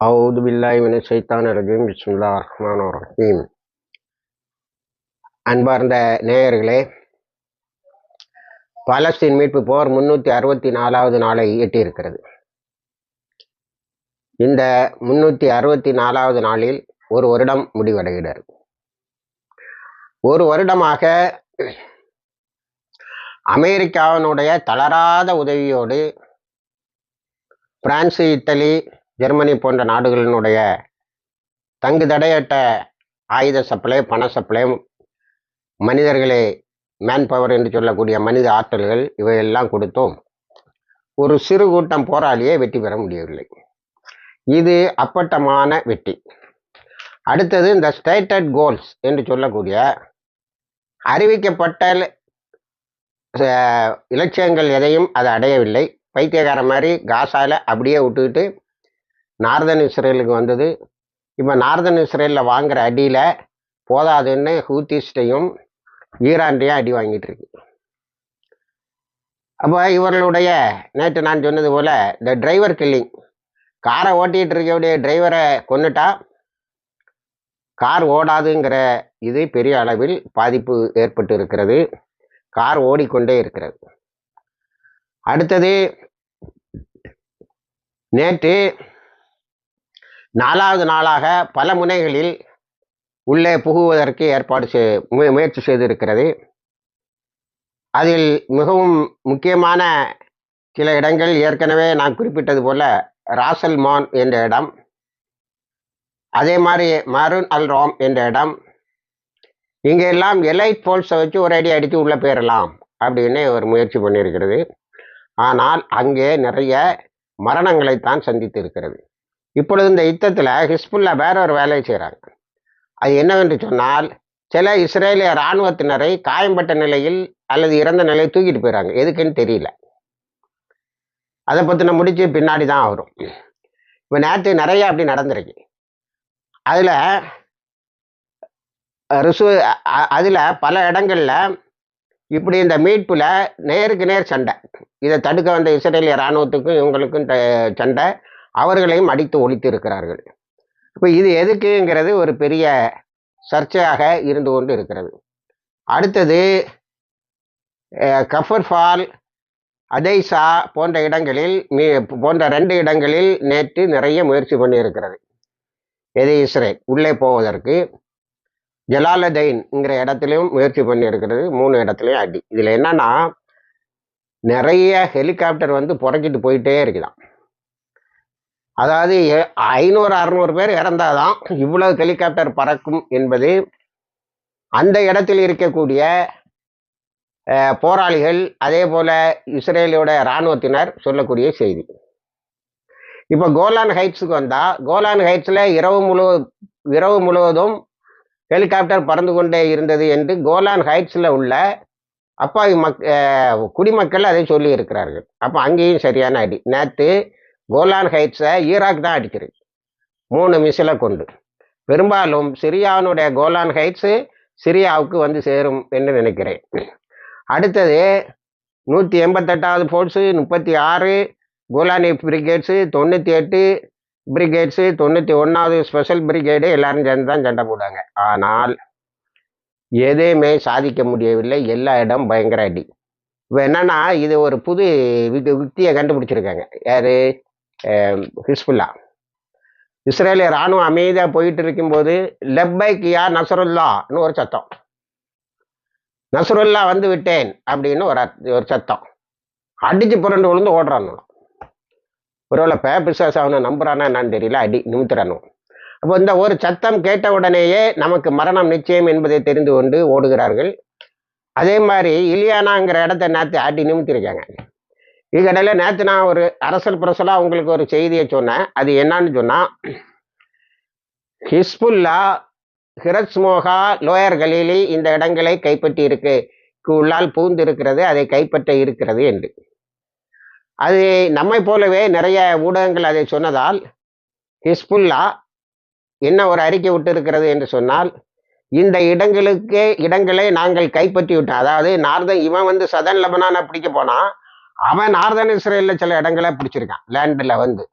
أعوذ بالله من الشيطان الرجيم بسم الله الرحمن الرحيم அன்பார்ந்த நேயர்களே பாலஸ்தீன் மீட்பு போர் முன்னூத்தி அறுபத்தி நாலாவது நாளை எட்டியிருக்கிறது இந்த முன்னூத்தி அறுபத்தி நாலாவது நாளில் ஒரு வருடம் முடிவடைகிறது ஒரு வருடமாக அமெரிக்காவினுடைய தளராத உதவியோடு பிரான்சு இட்டலி ஜெர்மனி போன்ற நாடுகளினுடைய தங்கு தடையற்ற ஆயுத சப்ளை பண சப்ளை மனிதர்களே மேன் பவர் என்று சொல்லக்கூடிய மனித ஆற்றல்கள் இவையெல்லாம் கொடுத்தும். ஒரு சிறு கூட்டம் போராளியை வெற்றி பெற முடியவில்லை. இது அப்பட்டமான வெற்றி. அடுத்தது இந்த ஸ்டேட்டட் கோல்ஸ் என்று சொல்லக்கூடிய அறிவிக்கப்பட்ட இலட்சியங்கள் எதையும் அது அடையவில்லை. பைத்தியக்கார மாதிரி காசால அப்படியே விட்டுக்கிட்டு நார்தன் இஸ்ரேலுக்கு வந்தது. இப்போ நார்தன் இஸ்ரேலில் வாங்குகிற அடியில் போதாதுன்னு ஹூத்திஸ்டையும் ஈரான்டையும் அடி வாங்கிட்டு இருக்கு. அப்போ இவர்களுடைய நேற்று நான் சொன்னது போல் இந்த டிரைவர் கில்லிங் காரை ஓட்டிகிட்டு இருக்கக்கூடிய டிரைவரை கொன்னுட்டா கார் ஓடாதுங்கிற இது பெரிய அளவில் பாதிப்பு ஏற்பட்டு இருக்கிறது. கார் ஓடிக்கொண்டே இருக்கிறது. அடுத்தது நேற்று நாலாவது நாளாக பல முனைகளில் உள்ளே புகுவதற்கு ஏற்பாடு செய் மு- முயற்சி செய்திருக்கிறது. அதில் மிகவும் முக்கியமான சில இடங்கள் ஏற்கனவே நான் குறிப்பிட்டது போல ராசல்மான் என்ற இடம் அதே மாதிரி மருன் அல் ரோம் என்ற இடம். இங்கே எல்லாம் எலைட் போல்ஸை வச்சு ஒரு அடி அடித்து உள்ளே போயிடலாம் அப்படின்னு ஒரு முயற்சி பண்ணியிருக்கிறது. ஆனால் அங்கே நிறைய மரணங்களைத்தான் சந்தித்து இருக்கிறது இப்பொழுது இந்த யுத்தத்தில் ஹிஸ்புல்லா வேற ஒரு வேலையை செய்கிறாங்க அது என்னவென்று சொன்னால் சில இஸ்ரேலிய இராணுவத்தினரை காயம்பட்ட நிலையில் அல்லது இறந்த நிலையில் தூக்கிட்டு போயிறாங்க. எதுக்குன்னு தெரியல. அதை பற்றின முடிச்சு பின்னாடி தான் வரும். இப்போ நேற்று நிறைய அப்படி நடந்திருக்கு. அதில் ரிசு அதில் பல இடங்களில் இப்படி இந்த மீட்பில் நேருக்கு நேர் சண்டை. இதை தடுக்க வந்த இஸ்ரேலிய இராணுவத்துக்கும் இவங்களுக்கும் சண்டை. அவர்களையும் அடித்து ஒழித்து இருக்கிறார்கள் இப்போ இது எதுக்குங்கிறது ஒரு பெரிய சர்ச்சையாக இருந்து கொண்டு இருக்கிறது. அடுத்தது கஃபர்ஃபால் அதேசா போன்ற இடங்களில் மீ போன்ற ரெண்டு இடங்களில் நேற்று நிறைய முயற்சி பண்ணியிருக்கிறது. எது இஸ்ரேல்? உள்ளே போவதற்கு. ஜலாலதைன்ங்கிற இடத்துலையும் முயற்சி பண்ணியிருக்கிறது. மூணு இடத்துலையும் அடி. இதில் என்னன்னா நிறைய ஹெலிகாப்டர் வந்து புறக்கிட்டு போயிட்டே இருக்குதான் அதாவது ஐநூறு அறநூறு பேர் இறந்தாதான் இவ்வளவு ஹெலிகாப்டர் பறக்கும் என்பது அந்த இடத்தில் இருக்கக்கூடிய போராளிகள் அதே போல இஸ்ரேலோட இராணுவத்தினர் சொல்லக்கூடிய செய்தி. இப்போ கோலான் ஹைட்ஸுக்கு வந்தால் கோலான் ஹைட்ஸில் இரவு முழு இரவு முழுவதும் ஹெலிகாப்டர் பறந்து கொண்டே இருந்தது என்று கோலான் ஹைட்ஸில் உள்ள அப்பாவி மக் குடிமக்கள் அதை சொல்லி இருக்கிறார்கள் அப்போ அங்கேயும் சரியான அடி. நேற்று கோலான் ஹைட்ஸை ஈராக் தான் அடிக்கிறது. மூணு மிசிலை கொண்டு. பெரும்பாலும் சிரியாவினுடைய கோலான் ஹைட்ஸு சிரியாவுக்கு வந்து சேரும் என்று நினைக்கிறேன். அடுத்தது நூற்றி எண்பத்தெட்டாவது ஃபோர்ஸு முப்பத்தி ஆறு கோலானி பிரிகேட்ஸு தொண்ணூற்றி எட்டு பிரிகேட்ஸு தொண்ணூற்றி ஒன்றாவது ஸ்பெஷல் பிரிகேடு எல்லாரும் சேர்ந்து தான் சண்டை போடுவாங்க. ஆனால் எதையுமே சாதிக்க முடியவில்லை. எல்லா இடம் பயங்கர அடி. இப்போ என்னென்னா இது ஒரு புது யுக்தியை கண்டுபிடிச்சிருக்காங்க. யார்? Um, ஹிஸ்புல்லா இஸ்ரேலிய ராணுவம் அமைதியாக போயிட்டு இருக்கும்போது லெப்பைக் யா நசருல்லான்னு ஒரு சத்தம். நசருல்லா வந்து விட்டேன் அப்படின்னு ஒரு ஒரு சத்தம். அடிச்சு புரண்டு விழுந்து ஓடுறானு ஒருவேளை பேபிசாஸ் அவனை நம்புறானா என்னன்னு தெரியல அடி நிமித்துறானு. அப்போ இந்த ஒரு சத்தம் கேட்ட உடனேயே நமக்கு மரணம் நிச்சயம் என்பதை தெரிந்து கொண்டு ஓடுகிறார்கள். அதே மாதிரி இலியானாங்கிற இடத்த நேற்று ஆட்டி நிமித்திருக்காங்க. இதுக்கடையில் நேற்று நான் ஒரு அரசல் புரசலாக உங்களுக்கு ஒரு செய்தியை சொன்னேன். அது என்னன்னு சொன்னால் ஹிஸ்புல்லா ஹிரஸ்மோகா லோயர் கலீலி இந்த இடங்களை கைப்பற்றி இருக்கு உள்ளால் பூந்து இருக்கிறது அதை கைப்பற்ற இருக்கிறது என்று. அது நம்மை போலவே நிறைய ஊடகங்கள் அதை சொன்னதால் ஹிஸ்புல்லா என்ன ஒரு அறிக்கை விட்டு இருக்கிறது என்று சொன்னால் இந்த இடங்களுக்கு இடங்களை நாங்கள் கைப்பற்றி விட்டோம் அதாவது நார்தன் இவன் வந்து சதன் லெபனான பிடிக்க போனா அவன் நார்தன் இஸ்ரேலில் சில இடங்களை பிடிச்சிருக்கான் லேண்டில் வந்து.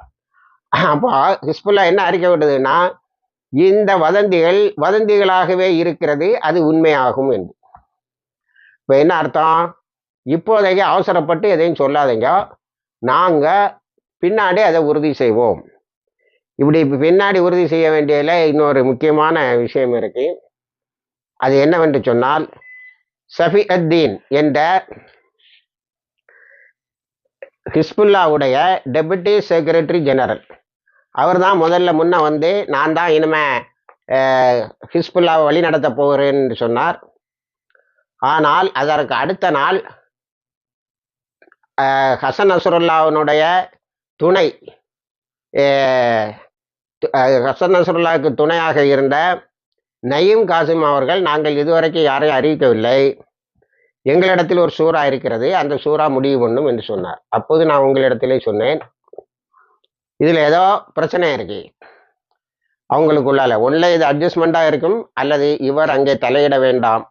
அப்போ ஹிஸ்புல்லா என்ன அறிக்கை விடுதுன்னா இந்த வதந்திகள் வதந்திகளாகவே இருக்கிறது அது உண்மையாகும் என்று. இப்போ என்ன அர்த்தம்? இப்போதைக்கு அவசரப்பட்டு எதையும் சொல்லாதீங்க. நாங்கள் பின்னாடி அதை உறுதி செய்வோம். இப்படி பின்னாடி உறுதி செய்ய வேண்டியதில் இன்னொரு முக்கியமான விஷயம் இருக்கு. அது என்னவென்று சொன்னால் சஃபி அத்தீன் என்ற ஹிஸ்புல்லாவுடைய டெபுட்டி செக்ரட்டரி ஜெனரல். அவர் தான் முதல்ல முன்ன வந்து நான் தான் இனிமே ஹிஸ்புல்லாவை வழி நடத்த போகிறேன்னு சொன்னார். ஆனால் அதற்கு அடுத்த நாள் ஹசன் நசுருல்லாவினுடைய துணை ஹசன் நசுருல்லாவுக்கு துணையாக இருந்த நயீம் காசிம் அவர்கள் நாங்கள் இதுவரைக்கும் யாரையும் அறிவிக்கவில்லை. எங்களிடத்தில் ஒரு சூறா இருக்கிறது அந்த சூறா முடிவு பண்ணும் என்று சொன்னார். அப்போது நான் உங்களிடத்திலே சொன்னேன் இதில் ஏதோ பிரச்சனை இருக்கு. அவங்களுக்குள்ளால ஒன்றில் இது அட்ஜஸ்ட்மெண்ட்டாக இருக்கும் அல்லது இவர் அங்கே தலையிட வேண்டாம்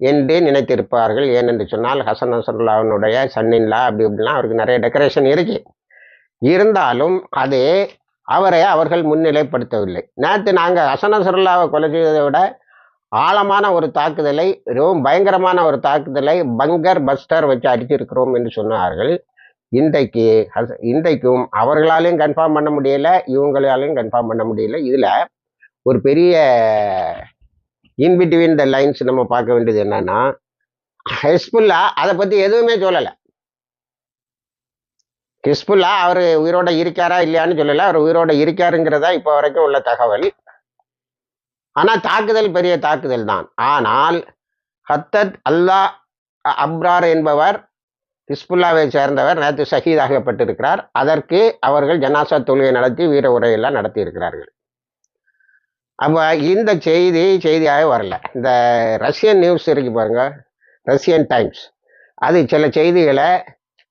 என்று நினைத்திருப்பார்கள். ஏனென்று சொன்னால் ஹசன் நசருல்லாவினுடைய சன்னின்லா அப்படி இப்படிலாம் அவருக்கு நிறைய டெக்கரேஷன் இருக்கு. இருந்தாலும் அது அவரை அவர்கள் முன்னிலைப்படுத்தவில்லை. நேற்று நாங்கள் ஹசன் நசருல்லாவை கொலை செய்ததை விட ஆழமான ஒரு தாக்குதலை ரொம்ப பயங்கரமான ஒரு தாக்குதலை பங்கர் பஸ்டர் வச்சு அடிச்சிருக்கிறோம் என்று சொன்னார்கள். இன்றைக்கு இன்றைக்கும் அவர்களாலையும் கன்ஃபார்ம் பண்ண முடியல இவங்களாலையும் கன்ஃபார்ம் பண்ண முடியல. இதில் ஒரு பெரிய இன்பிட்வீன் த லைன்ஸ் நம்ம பார்க்க வேண்டியது என்னன்னா ஹெஸ்புல்லா அதை பற்றி எதுவுமே சொல்லலை. ஹிஸ்புல்லா அவர் உயிரோட இருக்காரா இல்லையான்னு சொல்லலை. அவர் உயிரோட இருக்காருங்கிறதா இப்போ வரைக்கும் உள்ள தகவல். ஆனால் தாக்குதல் பெரிய தாக்குதல் தான். ஆனால் ஹத்தத் அல்லா அப்ரார் என்பவர் ஹிஸ்புல்லாவை சேர்ந்தவர் நேற்று ஷஹீதாகப்பட்டிருக்கிறார் அதற்கு அவர்கள் ஜனாசா தொழுகை நடத்தி வீர உரையெல்லாம் நடத்தியிருக்கிறார்கள். அப்போ இந்த செய்தி செய்தியாக வரல. இந்த ரஷ்யன் நியூஸ் இருக்கு பாருங்க ரஷ்யன் டைம்ஸ். அது சில செய்திகளை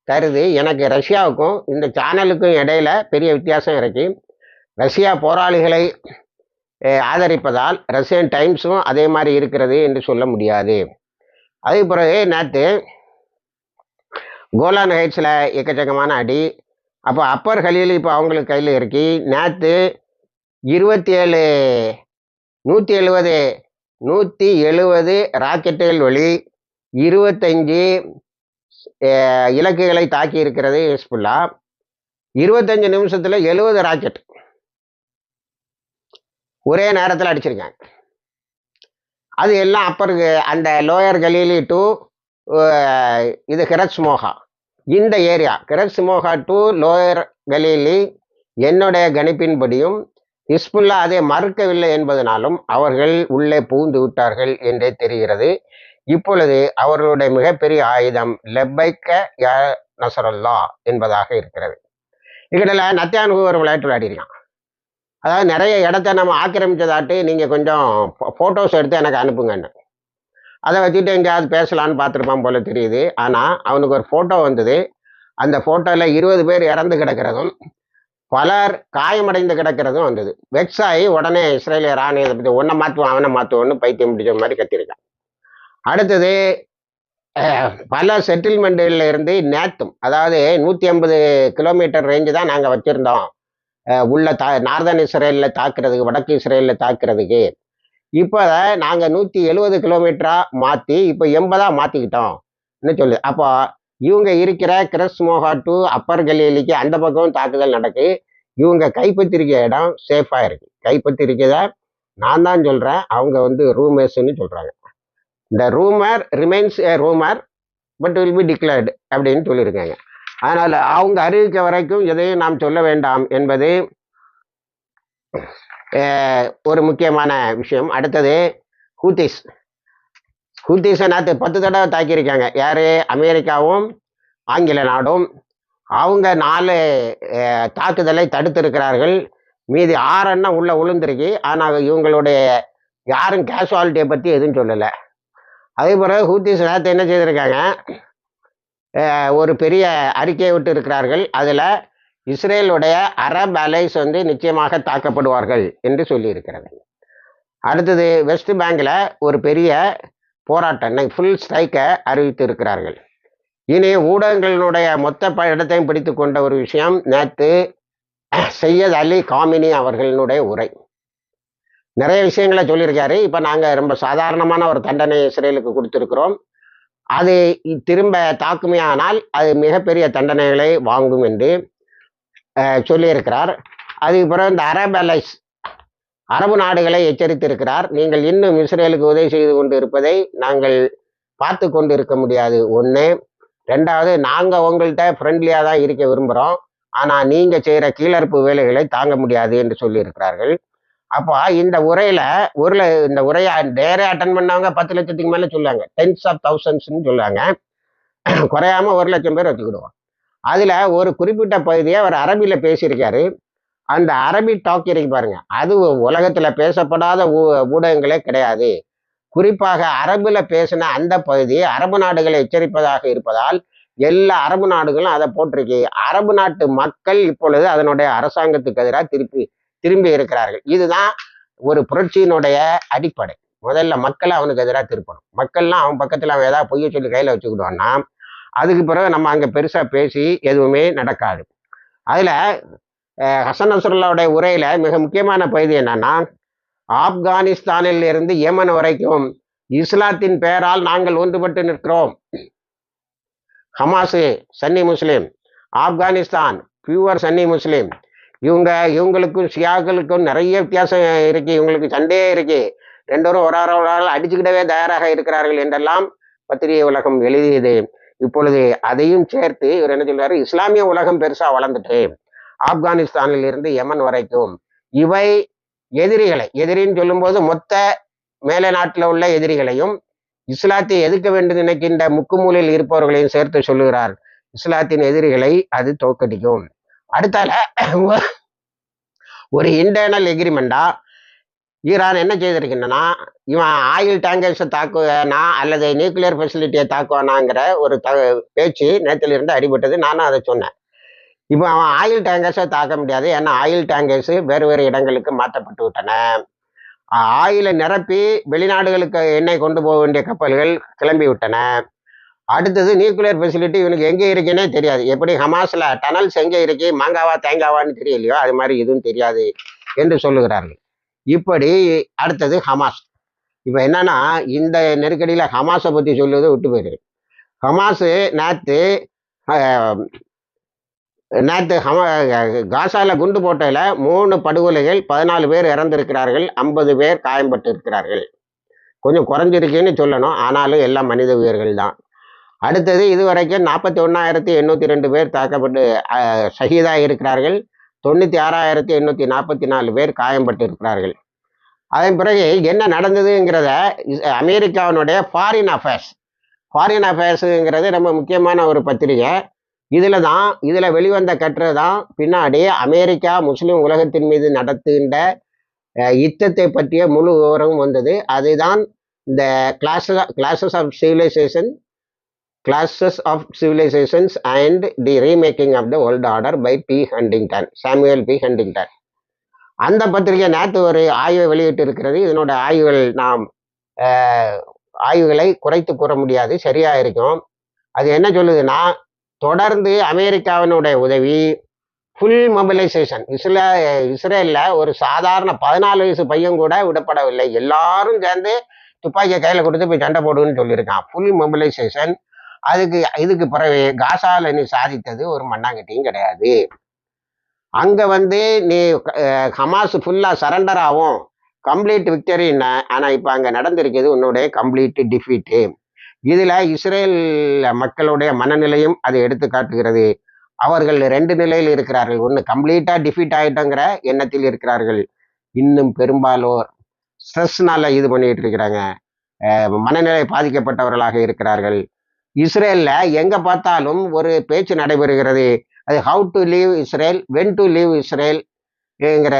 தருது. எனக்கு ரஷ்யாவுக்கும் இந்த சேனலுக்கும் இடையில பெரிய வித்தியாசம் இருக்கு. ரஷ்யா போராளிகளை ஆதரிப்பதால் ரஷ்யன் டைம்ஸும் அதே மாதிரி இருக்கிறது என்று சொல்ல முடியாது. அதே பிறகு நேற்று கோலான் ஹைட்ஸில் எக்கச்சக்கமான அடி. அப்போ அப்பர் கலியில் இப்போ அவங்களுக்கு கையில் இருக்கு. நேற்று இருபத்தி ஏழு நூற்றி எழுபது நூற்றி எழுபது ராக்கெட்டுகள் வழி இருபத்தஞ்சி இலக்குகளை தாக்கி இருக்கிறது ஹிஸ்புல்லா. இருபத்தஞ்சு நிமிஷத்தில் எழுபது ராக்கெட். ஒரே நேரத்தில் அடிச்சிருக்காங்க. அது எல்லாம் அப்பருக்கு அந்த லோயர் கலீலி டு இது கிரட்ஸ் மோகா இந்த ஏரியா கிரட்ஸ் மோகா டு லோயர் கலீலி என்னுடைய கணிப்பின்படியும் ஹிஸ்புல்லா அதை மறுக்கவில்லை என்பதனாலும் அவர்கள் உள்ளே புகுந்து விட்டார்கள் என்றே தெரிகிறது. இப்பொழுது அவர்களுடைய மிகப்பெரிய ஆயுதம் லெப்பைக்க யா நசரல்லா என்பதாக இருக்கிறது. இக்கடையில் நத்தியானுகு ஒரு விளையாட்டு விளையாடிருக்கான் அதாவது நிறைய இடத்த நம்ம ஆக்கிரமிச்சதாட்டு நீங்கள் கொஞ்சம் ஃபோட்டோஸ் எடுத்து எனக்கு அனுப்புங்கன்னு. அதை வச்சுட்டு எங்கேயாவது பேசலான்னு பார்த்துருப்பான் போல தெரியுது. ஆனால் அவனுக்கு ஒரு ஃபோட்டோ வந்தது. அந்த ஃபோட்டோவில் இருபது பேர் இறந்து கிடக்கிறதும் பலர் காயமடைந்து கிடக்கிறதும் வந்தது. வெக்ஸ் ஆகி உடனே இஸ்ரேலிய ராணுவத்தை பற்றி ஒன்றை மாற்றுவான் அவனை மாற்றுவோன்னு பைத்தியம் பிடிச்ச மாதிரி கத்திருக்கான். அடுத்தது பல செட்டில்மெண்ட்டில் இருந்து நேத்தும் அதாவது நூற்றி ஐம்பது கிலோமீட்டர் ரேஞ்சு தான் நாங்கள் வச்சுருந்தோம். உள்ள தா நார்தன் இஸ்ரேலில் தாக்குறதுக்கு வடக்கு இஸ்ரேலில் தாக்குறதுக்கு இப்போ நாங்கள் நூற்றி எழுபது கிலோமீட்டராக மாற்றி இப்போ எண்பதாக மாற்றிக்கிட்டோம்னு சொல்லு அப்போ இவங்க இருக்கிற கிரஸ் மோகா டு அப்பர் கலியலிக்கு அந்த பக்கம் தாக்குதல் நடக்கு. இவங்க கைப்பற்றிருக்க இடம் சேஃபாக இருக்கு. கைப்பற்றிருக்கத நான் தான் சொல்கிறேன் அவங்க வந்து ரூமர்ஸ்ன்னு சொல்கிறாங்க இந்த rumour remains a rumour but will be declared அப்படின்னு சொல்லியிருக்காங்க. அதனால் அவங்க அறிவிக்க வரைக்கும் எதையும் நாம் சொல்ல வேண்டாம் என்பது ஒரு முக்கியமான விஷயம். அடுத்தது ஹூத்திஸ். ஹூத்திஸை நாத்து பத்து தடவை தாக்கியிருக்காங்க. யார்? அமெரிக்காவும் ஆங்கில நாடும். அவங்க நாலு தாக்குதலை தடுத்திருக்கிறார்கள். மீதி ஆறெண்ணம் உள்ளே விழுந்திருக்கு ஆனால் இவங்களுடைய யாரும் கேஷுவாலிட்டியை பற்றி எதுவும் சொல்லலை. அதே போல் ஹூத்திஸ் நேற்று என்ன செய்திருக்காங்க? ஒரு பெரிய அறிக்கையை விட்டு இருக்கிறார்கள் அதில் இஸ்ரேலுடைய அரப் அலைஸ் வந்து நிச்சயமாக தாக்கப்படுவார்கள் என்று சொல்லியிருக்கிறது. அடுத்தது வெஸ்ட் பேங்கில் ஒரு பெரிய போராட்டம் ஃபுல் ஸ்ட்ரைக்கை அறிவித்து இருக்கிறார்கள் இனி ஊடகங்களினுடைய மொத்த ப இடத்தையும் பிடித்து கொண்ட ஒரு விஷயம் நேற்று சையத் அலி காமினி அவர்களினுடைய உரை. நிறைய விஷயங்களை சொல்லியிருக்காரு. இப்போ நாங்கள் ரொம்ப சாதாரணமான ஒரு தண்டனை இஸ்ரேலுக்கு கொடுத்துருக்குறோம். அது திரும்ப தாக்குமே ஆனால் அது மிகப்பெரிய தண்டனைகளை வாங்கும் என்று சொல்லியிருக்கிறார். அதுக்கு பிறகு இந்த அரப் அலைஸ் அரபு நாடுகளை எச்சரித்திருக்கிறார். நீங்கள் இன்னும் இஸ்ரேலுக்கு உதவி செய்து கொண்டு இருப்பதை நாங்கள் பார்த்து கொண்டு இருக்க முடியாது. ஒன்று ரெண்டாவது நாங்கள் உங்கள்கிட்ட ஃப்ரெண்ட்லியாக தான் இருக்க விரும்புகிறோம் ஆனால் நீங்கள் செய்கிற கீழறுப்பு வேலைகளை தாங்க முடியாது என்று சொல்லியிருக்கிறார்கள். அப்போ இந்த உரையில் ஒரு இந்த உரையை நேரே அட்டன் பண்ணவங்க பத்து லட்சத்துக்கு மேலே சொல்லுவாங்க. டென்ஸ் ஆஃப் தௌசண்ட்ஸ்னு சொல்லுவாங்க. குறையாம ஒரு லட்சம் பேர் வச்சுக்கிடுவோம். அதில் ஒரு குறிப்பிட்ட பகுதியை அவர் அரபியில் பேசியிருக்காரு. அந்த அரபி டாக் இருக்கு பாருங்க. அது உலகத்தில் பேசப்படாத ஊ- ஊடகங்களே கிடையாது. குறிப்பாக அரபுல பேசின அந்த பகுதி அரபு நாடுகளை எச்சரிப்பதாக இருப்பதால் எல்லா அரபு நாடுகளும் அதை போட்டிருக்கு. அரபு நாட்டு மக்கள் இப்பொழுது அதனுடைய அரசாங்கத்துக்கு எதிராக திருப்பி திரும்பி இருக்கிறார்கள். இதுதான் ஒரு புரட்சியினுடைய அடிப்படை. முதல்ல மக்களை அவனுக்கு எதிராக திருப்பணும். மக்கள்லாம் அவன் பக்கத்தில் அவன் ஏதாவது பொய்ய சொல்லி கையில் வச்சுக்கிடுவான்னா அதுக்கு பிறகு நம்ம அங்கே பெருசாக பேசி எதுவுமே நடக்காது. அதில் ஹசன் நசருல்லாவுடைய உரையில் மிக முக்கியமான பகுதி என்னன்னா ஆப்கானிஸ்தானில் இருந்து ஏமன் வரைக்கும் இஸ்லாத்தின் பெயரால் நாங்கள் ஒன்றுபட்டு நிற்கிறோம். Hamas Sunni Muslim. Afghanistan pure Sunni Muslim. இவங்க இவங்களுக்கும் ஷியாக்களுக்கும் நிறைய வித்தியாசம் இருக்கு. இவங்களுக்கு சண்டையே இருக்கு. ரெண்டோரும் ஒரு ஆறு ஒரு ஆள் அடிச்சுக்கிடவே தயாராக இருக்கிறார்கள் என்றெல்லாம் பத்திரிகை உலகம் எழுதியது. இப்பொழுது அதையும் சேர்த்து இவர் என்ன சொல்றாரு? இஸ்லாமிய உலகம் பெருசா வளர்ந்துட்டு ஆப்கானிஸ்தானில் இருந்து யமன் வரைக்கும் இவை எதிரிகளை எதிரின்னு சொல்லும்போது மொத்த மேலை நாட்டில் உள்ள எதிரிகளையும் இஸ்லாத்தை எதிர்க்க வேண்டும் நினைக்கின்ற முக்குமூலையில் இருப்பவர்களையும் சேர்த்து சொல்லுகிறார். இஸ்லாத்தின் எதிரிகளை அது தோக்கடிக்கும் அடுத்தால ஒரு இன்டர்னல் எக்ரிமெண்டா ஈரான் என்ன செய்திருக்கின்றனா இவன் ஆயில் டேங்கர்ஸை தாக்குவானா அல்லது நியூக்ளியர் ஃபெசிலிட்டியை தாக்குவானாங்கிற ஒரு த பேச்சு நேற்றிலிருந்து அடிபட்டது. நானும் அதை சொன்னேன். இப்போ அவன் ஆயில் டேங்கர்ஸை தாக்க முடியாது. ஏன்னா ஆயில் டேங்கர்ஸ் வேறு வேறு இடங்களுக்கு மாற்றப்பட்டு விட்டன. ஆயிலை நிரப்பி வெளிநாடுகளுக்கு எண்ணெய் கொண்டு போக வேண்டிய கப்பல்கள் கிளம்பி விட்டன. அடுத்தது நியூக்ளியர் ஃபெசிலிட்டி இவனுக்கு எங்கே இருக்குன்னே தெரியாது. எப்படி ஹமாஸில் டனல்ஸ் எங்கே இருக்கு? மாங்காவா தேங்காவான்னு தெரியலையோ? அது மாதிரி எதுவும் தெரியாது என்று சொல்லுகிறார்கள். இப்படி அடுத்தது ஹமாஸ். இப்போ என்னன்னா இந்த நெருக்கடியில் ஹமாஸை பற்றி சொல்லுவதை விட்டு போயிருக்கு ஹமாஸு நேற்று நேற்று ஹம காசாவில் குண்டு போட்டதில் மூணு படுகொலைகள் பதினாலு பேர் இறந்திருக்கிறார்கள் ஐம்பது பேர் காயம்பட்டு இருக்கிறார்கள் கொஞ்சம் குறைஞ்சிருக்குன்னு சொல்லணும். ஆனாலும் எல்லாம் மனித உயிர்கள் தான் அடுத்தது இதுவரைக்கும் நாற்பத்தி ஒன்றாயிரத்தி எண்ணூற்றி ரெண்டு பேர் தாக்கப்பட்டு ஷஹீதாக இருக்கிறார்கள் தொண்ணூற்றி ஆறாயிரத்தி எண்ணூற்றி நாற்பத்தி நாலு பேர் காயம்பட்டு இருக்கிறார்கள் அதன் பிறகு என்ன நடந்ததுங்கிறத அமெரிக்காவினுடைய ஃபாரின் அஃபேர்ஸ் ஃபாரின் அஃபேர்ஸுங்கிறது ரொம்ப முக்கியமான ஒரு பத்திரிகை. இதில் தான் இதில் வெளிவந்த கட்டுரை தான் பின்னாடி அமெரிக்கா முஸ்லீம் உலகத்தின் மீது நடத்துகின்ற யுத்தத்தை பற்றிய முழு விவரமும் வந்தது. அதுதான் இந்த clashes clashes of civilization clashes of civilizations and the remaking of the world order by P Huntington Samuel P Huntington அந்த பத்திரிகை நேற்று ஒரு ஆய்வை வெளியிட்டு இருக்கிறது இதனோட ஆய்வுகள் நாம் ஆய்வுகளை குறைத்து கூற முடியாது. சரியா இருக்கும். அது என்ன சொல்லுதுன்னா தொடர்ந்து அமெரிக்காவினுடைய உதவி ஃபுல் மொபிலைசேஷன் இஸ்ரே இஸ்ரேலில் ஒரு சாதாரண பதினாலு வயசு பையன் கூட விடப்படவில்லை. எல்லாரும் சேர்ந்து துப்பாக்கியை கையில் கொடுத்து போய் சண்டை போடுன்னு சொல்லியிருக்கான். ஃபுல் மொபிலைசேஷன் அதுக்கு இதுக்கு பிறகு காசால நீ சாதித்தது ஒரு மண்ணாங்கட்டியும் கிடையாது. அங்க வந்து நீ ஹமாஸ் ஃபுல்லா சரண்டர் ஆகும். கம்ப்ளீட் விக்டரி ஆனா இப்ப அங்க நடந்திருக்கிறது உன்னுடைய கம்ப்ளீட் டிஃபீட்டு இதுல இஸ்ரேல் மக்களுடைய மனநிலையும் அதை எடுத்து காட்டுகிறது. அவர்கள் ரெண்டு நிலையில் இருக்கிறார்கள். ஒன்று கம்ப்ளீட்டா டிஃபீட் ஆயிட்டோங்கிற எண்ணத்தில் இருக்கிறார்கள். இன்னும் பெரும்பாலோர் ஸ்ட்ரெஸ்னால இது பண்ணிட்டு இருக்கிறாங்க. மனநிலை பாதிக்கப்பட்டவர்களாக இருக்கிறார்கள். இஸ்ரேல்ல எங்க பார்த்தாலும் ஒரு பேச்சு நடைபெறுகிறது. அது how to leave Israel when to leave Israel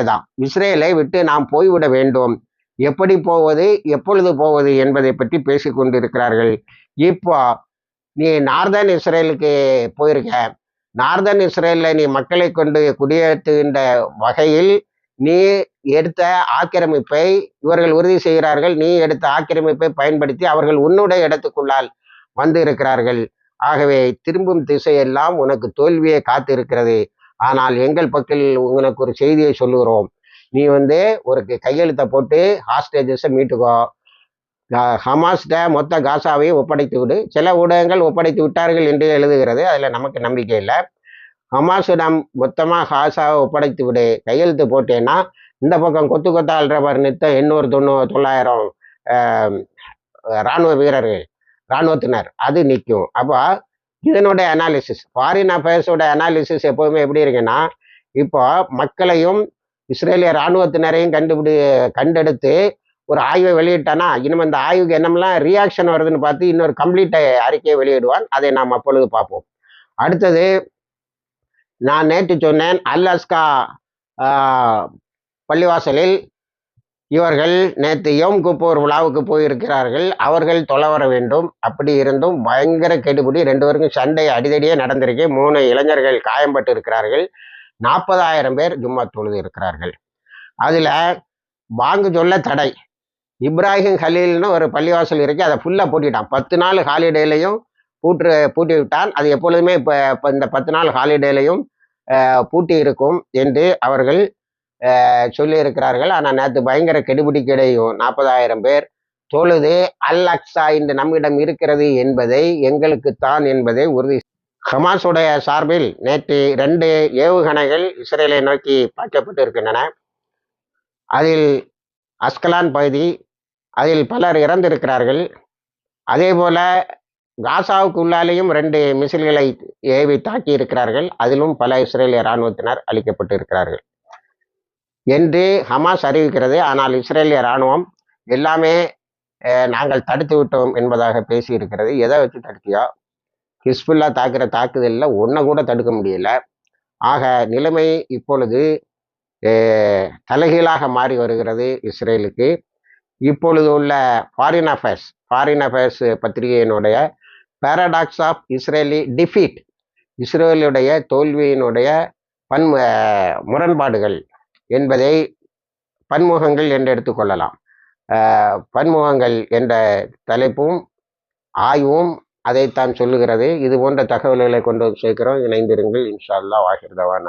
தான் இஸ்ரேலை விட்டு நாம் போய்விட வேண்டும். எப்படி போவது எப்பொழுது போவது என்பதை பற்றி பேசிக் கொண்டிருக்கிறார்கள். இப்போ நீ நார்தன் இஸ்ரேலுக்கு போயிருக்க. நார்தன் இஸ்ரேலில் நீ மக்களை கொண்டு குடியேற்றுகின்ற வகையில் நீ எடுத்த ஆக்கிரமிப்பை இவர்கள் உறுதி செய்கிறார்கள். நீ எடுத்த ஆக்கிரமிப்பை பயன்படுத்தி அவர்கள் உன்னுடைய இடத்துக்குள்ளால் வந்து இருக்கிறார்கள் ஆகவே திரும்பும் திசையெல்லாம் உனக்கு தோல்வியை காத்து இருக்கிறது ஆனால் எங்கள் பக்கத்தில் உனக்கு ஒரு செய்தியை சொல்லுகிறோம். நீ வந்து ஒரு கையெழுத்தை போட்டு ஹாஸ்டேஜஸை மீட்டுக்கோ. ஹமாஸ்ட மொத்த காசாவையும் ஒப்படைத்து விடு. சில ஊடகங்கள் ஒப்படைத்து விட்டார்கள் என்று எழுதுகிறது. அதில் நமக்கு நம்பிக்கை இல்லை. ஹமாஸிடம் மொத்தமாக காசாவை ஒப்படைத்து விடு. கையெழுத்து போட்டேன்னா இந்த பக்கம் கொத்து கொத்தா அல்றவர் நித்த எண்ணூறு தொண்ணூறு தொள்ளாயிரம் இராணுவ வீரர்கள். இராணுவத்தினர் அது நிற்கும் அப்போ இதனுடைய அனாலிசிஸ் ஃபாரின் அஃபேர்ஸோட அனாலிசிஸ் எப்போதுமே எப்படி இருக்குன்னா இப்போ மக்களையும் இஸ்ரேலிய இராணுவத்தினரையும் கண்டுபிடி கண்டெடுத்து ஒரு ஆய்வை வெளியிட்டானா இனிமே இந்த ஆய்வுக்கு என்னமெல்லாம் ரியாக்ஷன் வருதுன்னு பார்த்து இன்னொரு கம்ப்ளீட் அறிக்கையை வெளியிடுவான். அதை நாம் அப்பொழுது பார்ப்போம். அடுத்தது நான் நேற்று சொன்னேன் அல்லாஸ்கா பள்ளிவாசலில் இவர்கள் நேற்று யோம் குப்போர் விழாவுக்கு போயிருக்கிறார்கள். அவர்கள் தொலை வர வேண்டும். அப்படி இருந்தும் பயங்கர கெடுபிடி. ரெண்டு பேருக்கும் சண்டை அடிதடியே நடந்திருக்கு. மூணு இளைஞர்கள் காயம்பட்டு இருக்கிறார்கள். நாற்பதாயிரம் பேர் ஜும்மா தொழுது இருக்கிறார்கள். அதில் வாங்கு சொல்ல தடை. இப்ராஹிம் ஹலீல்னு ஒரு பள்ளிவாசல் இருக்கு. அதை ஃபுல்லாக பூட்டிட்டான். பத்து நாள் ஹாலிடேலையும் பூட்டு பூட்டி விட்டான். அது எப்பொழுதுமே இப்போ இந்த பத்து நாள் ஹாலிடேலையும் பூட்டி இருக்கும் என்று அவர்கள் சொல்லியிருக்கிறார்கள். ஆனால் நேற்று பயங்கர கெடுபிடி கிடையும். நாற்பதாயிரம் பேர். தொழுது அல் அக்ஸா இன்று நம்மிடம் இருக்கிறது என்பதை எங்களுக்குத்தான் என்பதை உறுதி ஹமாஸுடைய சார்பில் நேற்று ரெண்டு ஏவுகணைகள் இஸ்ரேலை நோக்கி பாய்ச்சப்பட்டு இருக்கின்றன அதில் அஸ்கலான் பகுதி அதில் பலர் இறந்திருக்கிறார்கள். அதே போல காசாவுக்கு உள்ளாலேயும் ரெண்டு மிசில்களை ஏவி தாக்கி இருக்கிறார்கள் அதிலும் பல இஸ்ரேலிய இராணுவத்தினர் அளிக்கப்பட்டு இருக்கிறார்கள் என்று ஹமாஸ் அறிவிக்கிறது. ஆனால் இஸ்ரேலிய இராணுவம் எல்லாமே நாங்கள் தடுத்து விட்டோம் என்பதாக பேசி இருக்கிறது எதை வச்சு தடுத்தியோ? ஹிஸ்புல்லா தாக்குற தாக்குதலில் ஒன்றை கூட தடுக்க முடியல. ஆக நிலைமை இப்பொழுது தலைகீழாக மாறி வருகிறது இஸ்ரேலுக்கு. இப்பொழுது உள்ள ஃபாரின் அஃபேர்ஸ் ஃபாரின் அஃபேர்ஸ் பத்திரிகையினுடைய பேரடாக்ஸ் ஆஃப் இஸ்ரேலி டிஃபீட் இஸ்ரேலுடைய தோல்வியினுடைய பன் முரண்பாடுகள். என்பதை பன்முகங்கள் என்று எடுத்துக்கொள்ளலாம் பன்முகங்கள் என்ற தலைப்பும் ஆய்வும் அதைத்தான் சொல்லுகிறது. இது போன்ற தகவல்களை கொண்டு வந்து சேர்க்கிறோம். இணைந்திருங்கள். இன்ஷா அல்லாஹ் வாஹிர் தவான்